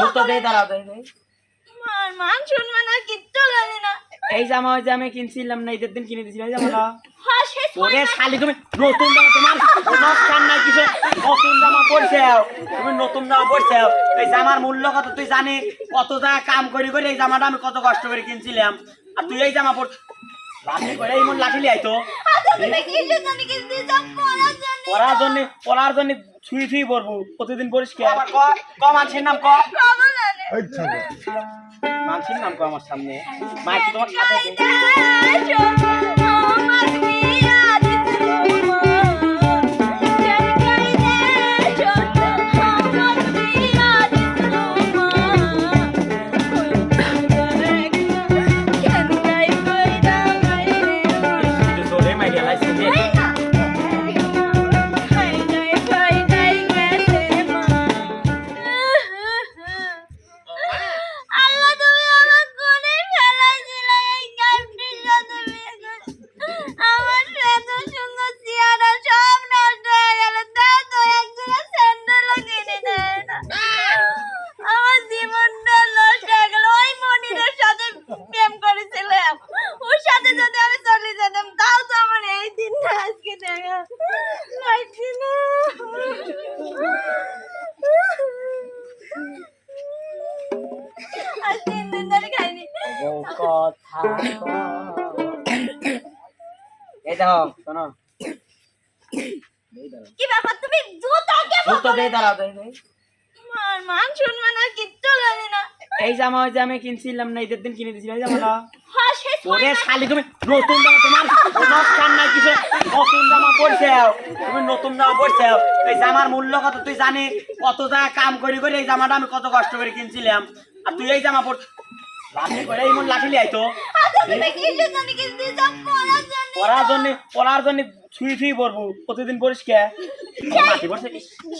জুতো দিয়ে দাঁড়াও দে দে। মান সম্মান আর কিচ্ছু জানি না। এই জামা ওই যে কিনছিলাম না ঈদের দিন কিনে দিয়েছিলাম এই জামাটা হ্যাঁ ওরে শালি তুমি নতুন জামা তোমার নাই কিছু নতুন জামা তুমি নতুন জামা এই জামার মূল্য কত তুই জানিস? কত টাকা কাম করি করে এই জামাটা আমি কত কষ্ট করে কিনছিলাম। আর তুই এই জামা পর লাঠি করে এই লাঠি লিয়াই তো কি পড়ার জন্য। পড়ার জন্য ছুঁই ছুঁই পড়ব প্রতিদিন পরিষ্কার আবার ক ক মানছির নাম ক? খবর নাম ক আমার সামনে? মাইক তোমার সাথে কথা। এই শোনো। কি ব্যাপার? তুমি জুতো দাঁড়াও দে। মান সম্মান আর কিচ্ছু জানি না। এই জামা ওই আমি কিনছিলাম না ঈদের দিন কিনে জামাটা। হ্যাঁ সে ওরে শালি তুমি নতুন জামা তোমার? কোনো কান নাই কিছু নতুন জামা পরছে তুমি নতুন জামা পরছে এই জামার মূল্য কত তুই জানিস? কত টাকা কাম করি করে এই জামাটা আমি কত কষ্ট করে কিনছিলাম। আর তুই এই জামা পর লাঠি করে এমন মন লাঠি লিয়াই তো আচ্ছা কি পড়ার জন্য? পড়ার জন্য ছুঁই ছুঁই পড়ব প্রতিদিন পরিষ্কার মাটি পড়ছে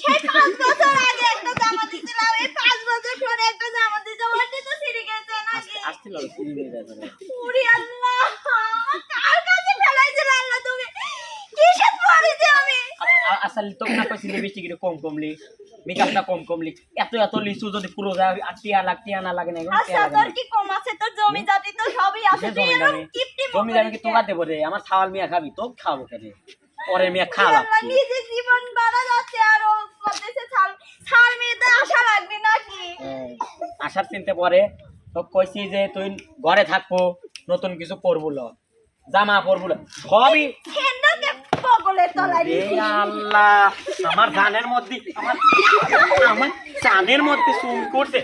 সেই পাঁচ বছর আগে একটা জামা দিয়েছিলাম এই পাঁচ বছর পরে একটা জামা দিয়েছে ওটা তো ছিঁড়ে গেছে নাকি আসছিল সিঁড়ি নিয়ে যায় ধরে। উড়ি আল্লাহ আমার কার কাছে ফেলাইছিল আল্লাহ তুমি কিসে পড়েছি আমি আ- আ- আসলে তোকে না কইছি লিপস্টিক একটু কম কমলি মেকআপটা কম কমলি এত এত লিচু যদি পুরো যায় আর টিয়া লাগ টিয়া না লাগে না আচ্ছা তোর কি কম আছে? তোর জমি জাতি তো সবই আছে। সে তুই এরকম কিপটি জমি জানি কি তোরা দেবো রে? আমার ছাওয়াল মিয়া খাবি তো খাব কেন? পরে মিয়া খাওয়া লাগছে। নিজে জীবন বাড়া যাচ্ছে আর ও করতেছে ছাল ছাল মেয়েতে আশা লাগবে নাকি? হ্যাঁ, আসার চিনতে পরে। তো কইছি যে তুই ঘরে থাকব নতুন কিছু পরবো ল। জামা পরবো ল। সবই হেন্ডকে তলায় আল্লাহ আমার ধানের মধ্যে আমার আমার চানের মধ্যে করছে।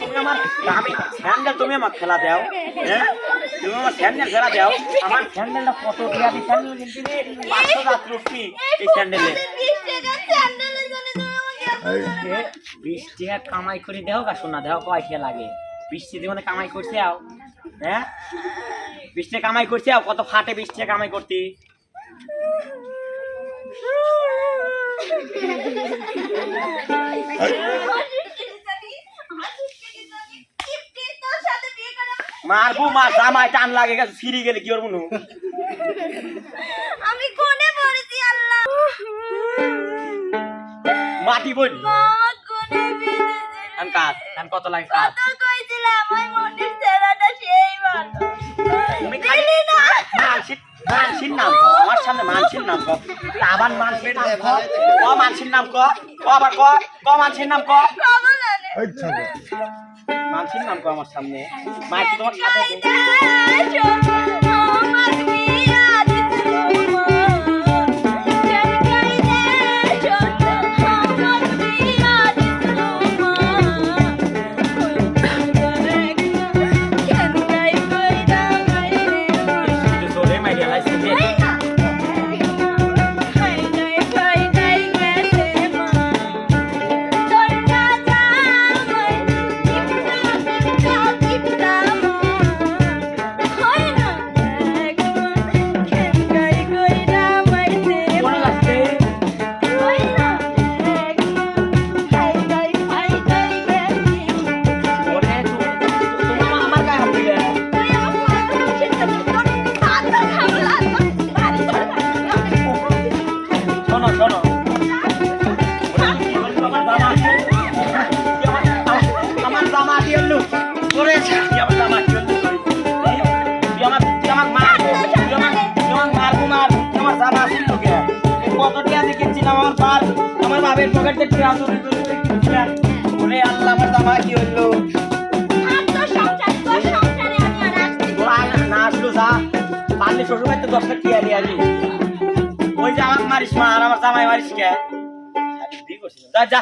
তুমি আমার আমি স্যান্ডেল তুমি আমার খেলা দাও। হ্যাঁ? তুমি আমার স্যান্ডেল খেলা দাও। আমার স্যান্ডেলটা কত দিয়া স্যান্ডেল পাঁচশো রাত রুটি এই স্যান্ডেলে। বিশ টাকা কামাই করে দেও গা শোনা দেও কয়টা লাগে? বিশ টাকা মানে কামাই করছে আও। হ্যাঁ? বিশ টাকা কামাই করছে আও কত ফাটে বিশ টাকা কামাই করতি? মারবো মার জামাই টান লাগে গেছে ফিরি গেলে কি করব? আমি কোনে পড়েছি আল্লাহ। মাটি আন কাজ কত লাগে কাজ মানসির নাম ক। আবার মানসির নাম ক। ক মানসির নাম ক। ক আবার ক। ক মানসির নাম ক। নাম ক আমার সামনে। তোমার সাথে আমার পকেট আমার জামা কি হইল? না যা। পারলে শ্বশুর বাড়িতে দশটা কি আনি আনি। ওই যে আমার মারিস মা আর আমার জামাই মারিস কে? যা যা।